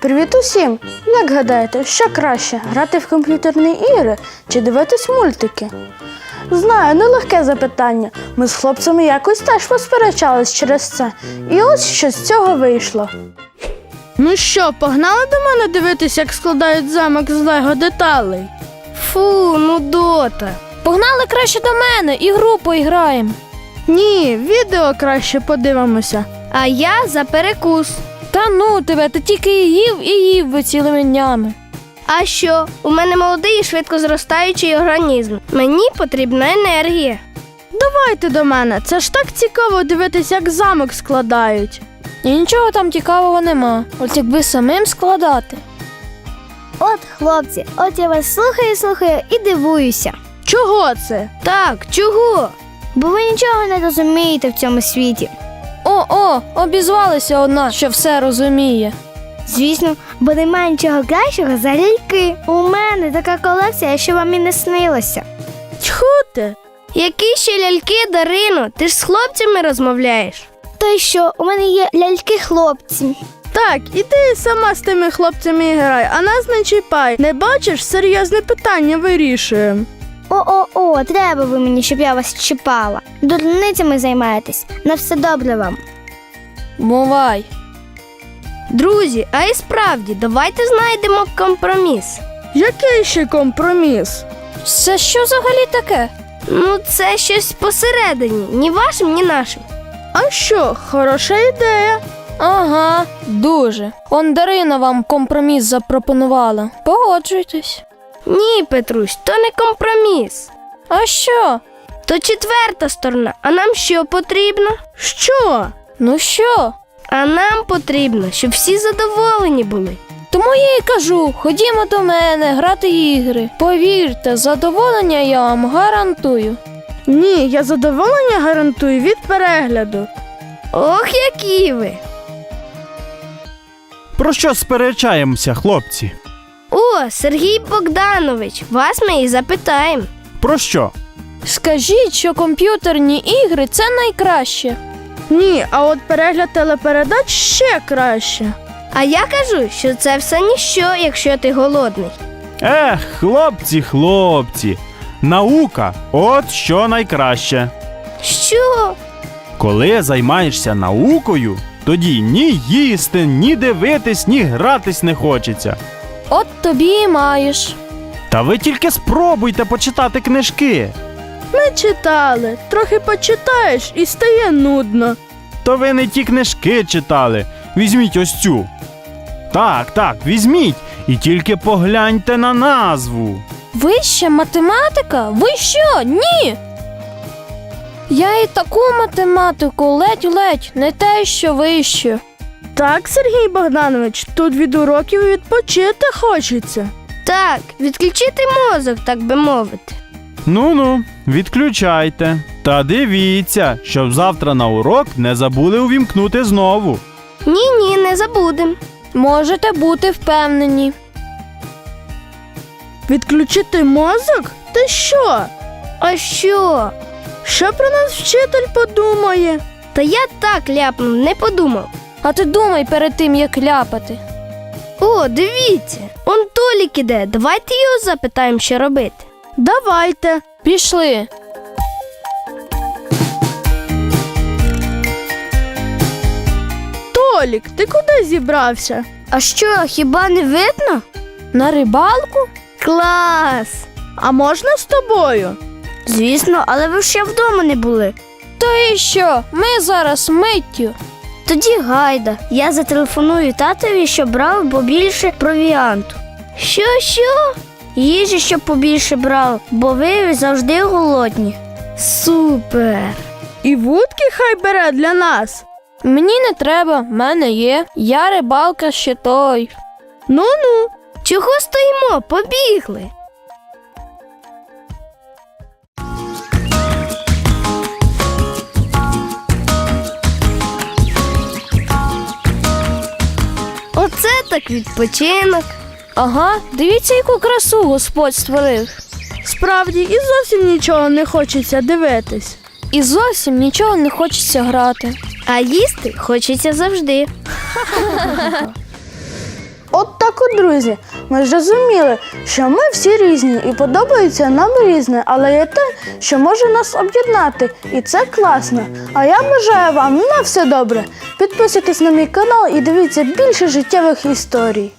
Привіт усім! Як гадаєте, що краще грати в комп'ютерні ігри чи дивитись мультики? Знаю, нелегке запитання. Ми з хлопцями якось теж посперечались через це. І ось що з цього вийшло. Ну що, погнали до мене дивитись, як складають замок з лего деталей? Фу, ну дота. Погнали краще до мене і гру поіграємо. Ні, відео краще подивимося. А я за перекус. Та ну тебе, ти тільки і їв і їв би цілими днями. А що? У мене молодий і швидко зростаючий організм. Мені потрібна енергія. Давайте до мене, це ж так цікаво дивитись, як замок складають. І нічого там цікавого нема. От якби самим складати. От, хлопці, от я вас слухаю, слухаю і дивуюся. Чого це? Так, чого? Бо ви нічого не розумієте в цьому світі. О, о, обізвалася одна, що все розуміє. Звісно, бо немає нічого кращого за ляльки. У мене така колекція, що вам і не снилося. Тьху ти! Які ще ляльки, Дарино? Ти ж з хлопцями розмовляєш. То й що, у мене є ляльки хлопці. Так, іди сама з тими хлопцями грай, а нас не чіпай. Не бачиш, серйозне питання вирішуємо. О-о-о, треба ви мені, щоб я вас чіпала. Дурницями займаєтесь. На все добре вам. Бувай. Друзі, а і справді, давайте знайдемо компроміс. Який ще компроміс? Це що взагалі таке? Ну, це щось посередині, ні вашим, ні нашим. А що, хороша ідея. Ага, дуже. Он Дарина вам компроміс запропонувала. Погоджуйтесь. Ні, Петрусь, то не компроміс. А що? То четверта сторона. А нам що потрібно? Що? Ну що? А нам потрібно, щоб всі задоволені були. Тому я і кажу: ходімо до мене грати ігри. Повірте, задоволення я вам гарантую. Ні, я задоволення гарантую від перегляду. Ох, які ви! Про що сперечаємося, хлопці? О, Сергій Богданович, вас ми і запитаємо. Про що? Скажіть, що комп'ютерні ігри це найкраще. Ні, а от перегляд телепередач ще краще. А я кажу, що це все ніщо, якщо ти голодний. Ех, хлопці, хлопці. Наука от що найкраще. Що? Коли займаєшся наукою, тоді ні їсти, ні дивитись, ні гратись не хочеться. От тобі і маєш. Та ви тільки спробуйте почитати книжки. Ми читали, трохи почитаєш і стає нудно. То ви не ті книжки читали. Візьміть ось цю. Так, так, візьміть. І тільки погляньте на назву. Вища математика? Ви що? Ні. Я і таку математику ледь-ледь, не те, що вище. Так, Сергій Богданович, тут від уроків відпочити хочеться. Так, відключити мозок, так би мовити. Ну ну, відключайте. Та дивіться, щоб завтра на урок не забули увімкнути знову. Ні, ні, не забудем. Можете бути впевнені. Відключити мозок? Ти що? А що? Що про нас вчитель подумає? Та я так ляпнув, не подумав. А ти думай перед тим, як ляпати. О, дивіться, он Толік іде. Давайте його запитаємо, що робити. Давайте. Пішли. Толік, ти куди зібрався? А що, хіба не видно? На рибалку? Клас! А можна з тобою? Звісно, але ви ще вдома не були. То і що? Ми зараз миттю. Тоді гайда. Я зателефоную татові, щоб брав побільше провіанту. Що, що? Їжі, щоб побільше брав, бо ви завжди голодні. Супер! І вудки хай бере для нас. Мені не треба, в мене є. Я рибалка ще той. Ну-ну. Чого стоїмо? Побігли. Так відпочинок. Ага, дивіться, яку красу Господь створив. Справді, і зовсім нічого не хочеться дивитись. І зовсім нічого не хочеться грати. А їсти хочеться завжди. От так от, друзі, ми зрозуміли, що ми всі різні і подобається нам різне, але є те, що може нас об'єднати, і це класно. А я бажаю вам на все добре. Підписуйтесь на мій канал і дивіться більше життєвих історій.